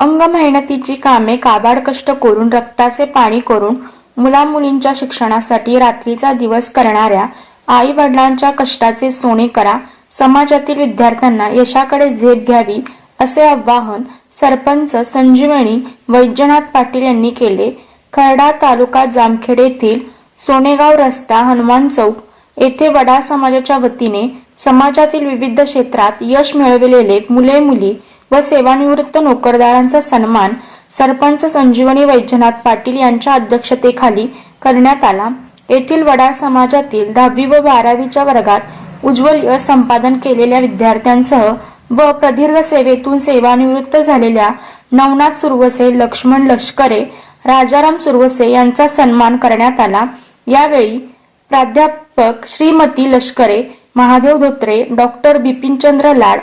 अंग मेहनतीची कामे काबाड कष्ट करून रक्ताचे पाणी करून मुलामुलींच्या शिक्षणासाठी रात्रीचा दिवस करणाऱ्या आई वडिलांच्या कष्टाचे सोने करा समाजातील विद्यार्थ्यांना यशाकडे झेप घ्यावी असे आवाहन सरपंच संजीवनी वैद्यनाथ पाटील यांनी केले. खरडा तालुका जामखेड येथील सोनेगाव रस्ता हनुमान चौक येथे वडा समाजाच्या वतीने समाजातील विविध क्षेत्रात यश मिळविलेले मुले मुली व सेवानिवृत्त नोकरदारांचा सन्मान सरपंच संजीवनी वैद्यनाथ पाटील यांच्या अध्यक्षतेखाली करण्यात आला. येथील वडार समाजातील दहावी व बारावीच्या वर्गात उज्ज्वल यश संपादन केलेल्या विद्यार्थ्यांसह व प्रदीर्घ सेवेतून सेवानिवृत्त झालेल्या नवनाथ सुरवसे लक्ष्मण लष्करे राजाराम सुरवसे यांचा सन्मान करण्यात आला. यावेळी प्राध्यापक श्रीमती लष्करे महादेव धोत्रे डॉक्टर बिपिनचंद्र लाड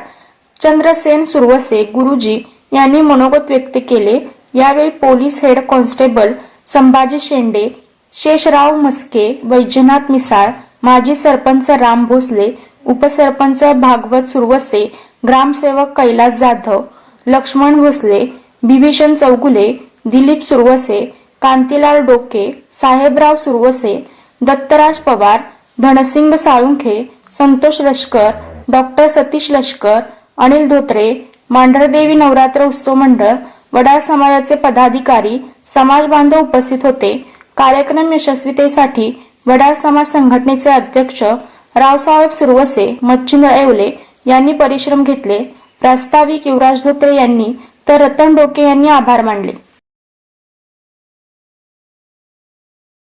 चंद्रसेन सुरवसे गुरुजी यांनी मनोगत व्यक्त केले. यावेळी police head constable Sambhaji Shende Sheshrao Maske Vaijnath Misal माजी सरपंच राम भोसले उपसरपंच भागवत सुरवसे ग्रामसेवक कैलास जाधव लक्ष्मण भोसले बिभीषण चौगुले दिलीप सुरवसे कांतीलाल डोके साहेबराव सुरवसे दत्तराज पवार धनसिंग साळुंखे संतोष लष्कर डॉक्टर सतीश लष्कर अनिल धोत्रे मांढरदेवी नवरात्र उत्सव मंडळ वडार समाजाचे पदाधिकारी समाज बांधव उपस्थित होते. कार्यक्रम यशस्वीतेसाठी वडार समाज संघटनेचे अध्यक्ष रावसाहेब सुरवसे मच्छिंद्र येवले यांनी परिश्रम घेतले. प्रास्ताविक युवराज धोत्रे यांनी तर रतन डोके यांनी आभार मानले.